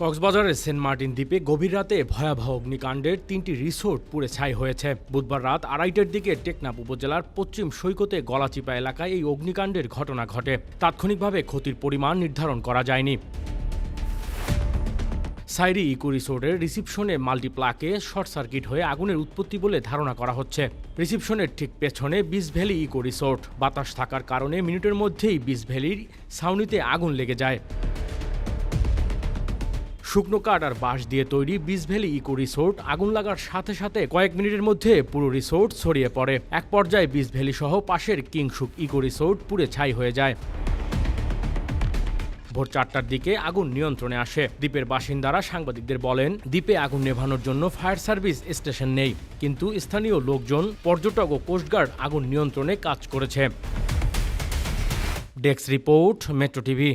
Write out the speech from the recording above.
কক্সবাজারের Saint Martin দ্বীপে গভীর রাতে ভয়াবহ অগ্নিকাণ্ডের তিনটি রিসোর্ট পুড়ে ছাই হয়েছে। বুধবার রাত আড়াইটার দিকে টেকনাফ উপজেলার পশ্চিম সৈকতে গলাচিপা এলাকায় এই অগ্নিকাণ্ডের ঘটনা ঘটে। তাৎক্ষণিকভাবে ক্ষতির পরিমাণ নির্ধারণ করা যায়নি। সাইরি ইকো রিসোর্টের রিসিপশনে মাল্টিপ্লাকে শর্ট সার্কিট হয়ে আগুনের উৎপত্তি বলে ধারণা করা হচ্ছে। রিসিপশনের ঠিক পেছনে বিস ভ্যালি ইকো রিসোর্ট। বাতাস থাকার কারণে মিনিটের মধ্যেই বিস ভ্যালির ছাউনিতে আগুন লেগে যায়। শুকনো কাঠ আর বাঁশ দিয়ে তৈরি বিস ভ্যালি ইকো রিসোর্ট আগুন লাগার সাথে সাথে কয়েক মিনিটের মধ্যে পুরো রিসোর্ট ছড়িয়ে পড়ে। এক পর্যায়ে বিস ভ্যালি সহ পাশের কিংসুক ইকো রিসোর্ট পুড়ে ছাই হয়ে যায়। ভোর চারটার দিকে আগুন নিয়ন্ত্রণে আসে। দ্বীপের বাসিন্দারা সাংবাদিকদের বলেন, দ্বীপে আগুন নেভানোর জন্য ফায়ার সার্ভিস স্টেশন নেই। কিন্তু স্থানীয় লোকজন, পর্যটক ও কোস্টগার্ড আগুন নিয়ন্ত্রণে কাজ করেছে। Desk report, metro TV.